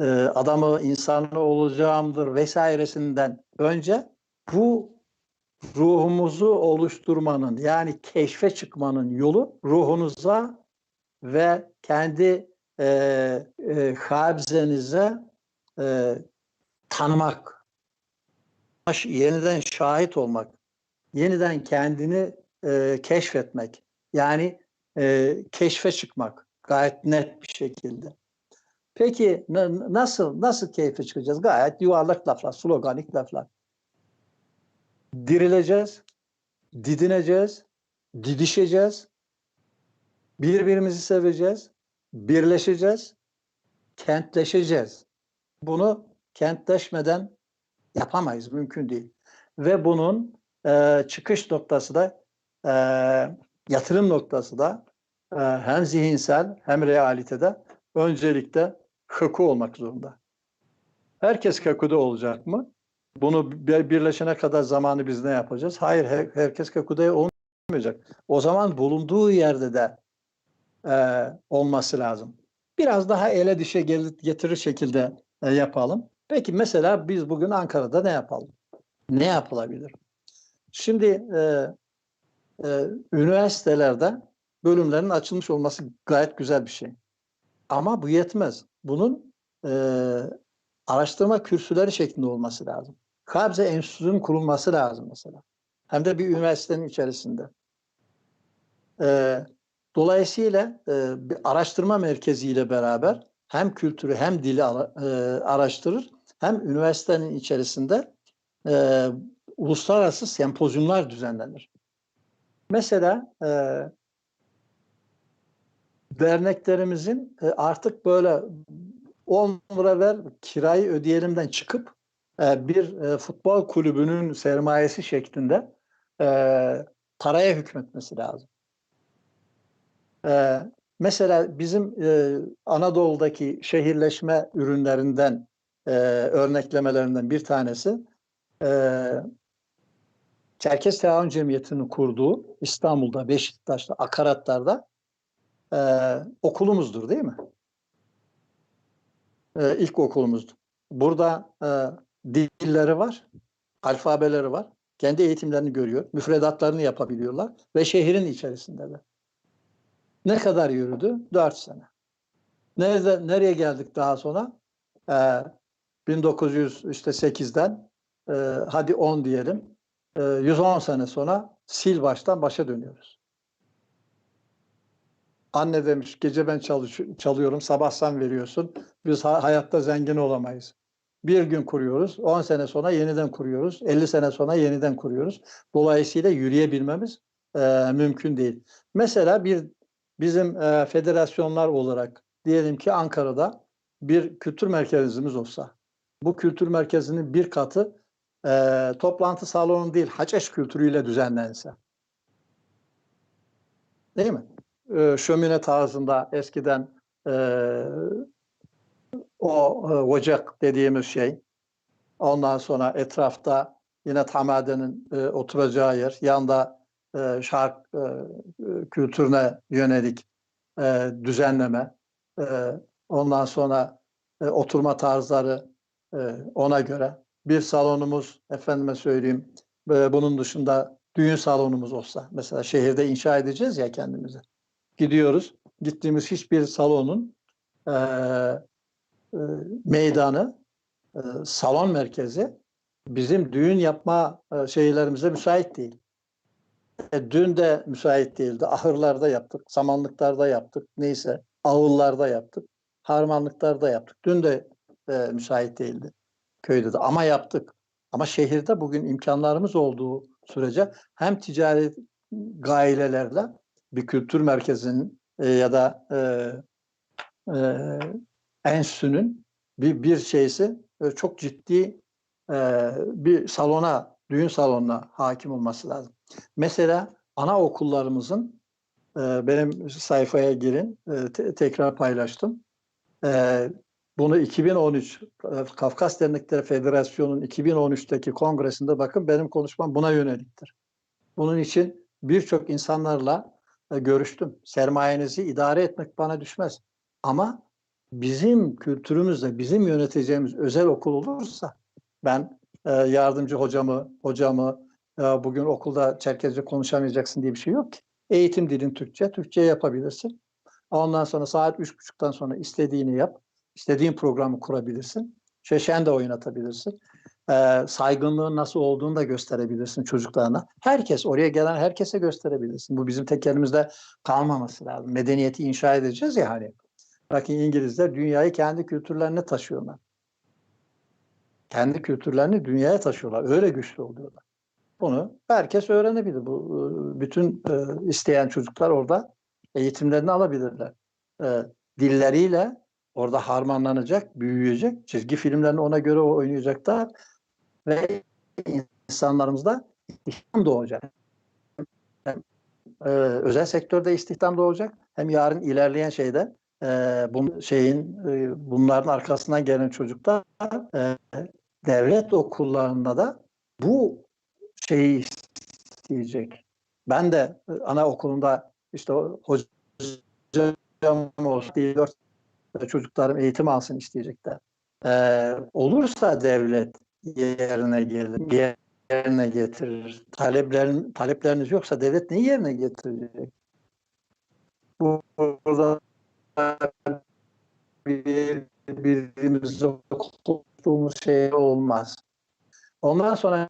e, adamı insanı olacağımdır vesairesinden önce bu ruhumuzu oluşturmanın yani keşfe çıkmanın yolu ruhunuza ve kendi e, e, habzenize e, tanımak, yeniden şahit olmak, yeniden kendini e, keşfetmek, yani e, keşfe çıkmak gayet net bir şekilde. Peki nasıl nasıl keyfe çıkacağız? Gayet yuvarlak laflar, sloganik laflar. Dirileceğiz, didineceğiz, didişeceğiz, birbirimizi seveceğiz, birleşeceğiz, kentleşeceğiz. Bunu kentleşmeden yapamayız, mümkün değil. Ve bunun e, çıkış noktası da, e, yatırım noktası da e, hem zihinsel hem realitede öncelikle Kaku olmak zorunda. Herkes Kaku'da olacak mı? Bunu birleşene kadar zamanı biz ne yapacağız? Hayır, her, herkes Kaku'da olmayacak. O zaman bulunduğu yerde de e, olması lazım. Biraz daha ele dişe getirir şekilde e, yapalım. Peki mesela biz bugün Ankara'da ne yapalım? Ne yapılabilir? Şimdi e, e, üniversitelerde bölümlerin açılmış olması gayet güzel bir şey. Ama bu yetmez. Bunun e, araştırma kürsüleri şeklinde olması lazım. Kabze Enstitüsü'nün kurulması lazım mesela. Hem de bir üniversitenin içerisinde. E, dolayısıyla e, bir araştırma merkeziyle beraber hem kültürü hem dili ara, e, araştırır hem üniversitenin içerisinde e, uluslararası sempozyumlar düzenlenir. Mesela e, derneklerimizin e, artık böyle 10 lira ver kirayı ödeyelimden çıkıp e, bir e, futbol kulübünün sermayesi şeklinde paraya hükmetmesi lazım. Mesela bizim Anadolu'daki şehirleşme ürünlerinden örneklemelerinden bir tanesi Çerkes Teavun Cemiyeti'nin kurduğu İstanbul'da, Beşiktaş'ta, Akaratlar'da e, okulumuzdur değil mi? E, ilk okulumuzdur. Burada e, dilleri var, alfabeleri var. Kendi eğitimlerini görüyor, müfredatlarını yapabiliyorlar ve şehrin içerisindeler. Ne kadar yürüdü? Dört sene. Nerede, nereye geldik daha sonra? Ee, 1908'den e, hadi 10 diyelim. E, 110 sene sonra sil baştan başa dönüyoruz. Anne demiş gece ben çalış çalıyorum sabah sen veriyorsun. Biz ha hayatta zengin olamayız. Bir gün kuruyoruz. 10 sene sonra yeniden kuruyoruz. 50 sene sonra yeniden kuruyoruz. Dolayısıyla yürüyebilmemiz e, mümkün değil. Mesela bir bizim e, federasyonlar olarak diyelim ki Ankara'da bir kültür merkezimiz olsa. Bu kültür merkezinin bir katı e, toplantı salonu değil, haçeş kültürüyle düzenlense. Değil mi? E, şömine tarzında eskiden e, o e, ocak dediğimiz şey. Ondan sonra etrafta yine tamadenin e, oturacağı yer. Yanda e, şark e, kültürüne yönelik e, düzenleme. E, ondan sonra e, oturma tarzları e, ona göre. Bir salonumuz efendime söyleyeyim e, bunun dışında düğün salonumuz olsa. Mesela şehirde inşa edeceğiz ya kendimizi gidiyoruz. Gittiğimiz hiçbir salonun e, e, meydanı, e, salon merkezi bizim düğün yapma e, şeylerimize müsait değil. E, dün de müsait değildi. Ahırlarda yaptık, samanlıklarda yaptık, neyse ağıllarda yaptık, harmanlıklarda yaptık. Dün de e, müsait değildi köyde de ama yaptık. Ama şehirde bugün imkanlarımız olduğu sürece hem ticari gailelerle bir kültür merkezinin e, ya da e, e, enstitünün bir, bir şeysi e, çok ciddi e, bir salona, düğün salonuna hakim olması lazım. Mesela ana okullarımızın e, benim sayfaya girin, e, te, tekrar paylaştım. E, bunu 2013 e, Kafkas Dernekleri Federasyonu'nun 2013'teki kongresinde bakın benim konuşmam buna yöneliktir. Bunun için birçok insanlarla görüştüm. Sermayenizi idare etmek bana düşmez. Ama bizim kültürümüzde bizim yöneteceğimiz özel okul olursa ben e, yardımcı hocamı, hocamı e, bugün okulda Çerkezce konuşamayacaksın diye bir şey yok ki. Eğitim dilin Türkçe, Türkçe yapabilirsin. Ondan sonra saat üç buçuktan sonra istediğini yap. istediğin programı kurabilirsin. Şeşen de oynatabilirsin. Ee, saygınlığın nasıl olduğunu da gösterebilirsin çocuklarına. Herkes, oraya gelen herkese gösterebilirsin. Bu bizim tek elimizde kalmaması lazım. Medeniyeti inşa edeceğiz ya hani. Bakın İngilizler dünyayı kendi kültürlerine taşıyorlar. Kendi kültürlerini dünyaya taşıyorlar. Öyle güçlü oluyorlar. Bunu herkes öğrenebilir. Bu e, bütün e, isteyen çocuklar orada eğitimlerini alabilirler. E, dilleriyle orada harmanlanacak, büyüyecek. Çizgi filmlerini ona göre oynayacaklar ve insanlarımızda istihdam doğacak. Hem, e, özel sektörde istihdam doğacak hem yarın ilerleyen şeyde e, bu şeyin e, bunların arkasından gelen çocuklar e, devlet okullarında da bu şeyi isteyecek. Ben de e, anaokulunda işte hocam olsun diye dört çocuklarım eğitim alsın isteyecekler. Ee, olursa devlet yerine gelir, yerine getirir. Taleplerin, talepleriniz yoksa devlet neyi yerine getirecek? Bu- Burada bir, birbirimizi okuduğumuz şey olmaz. Ondan sonra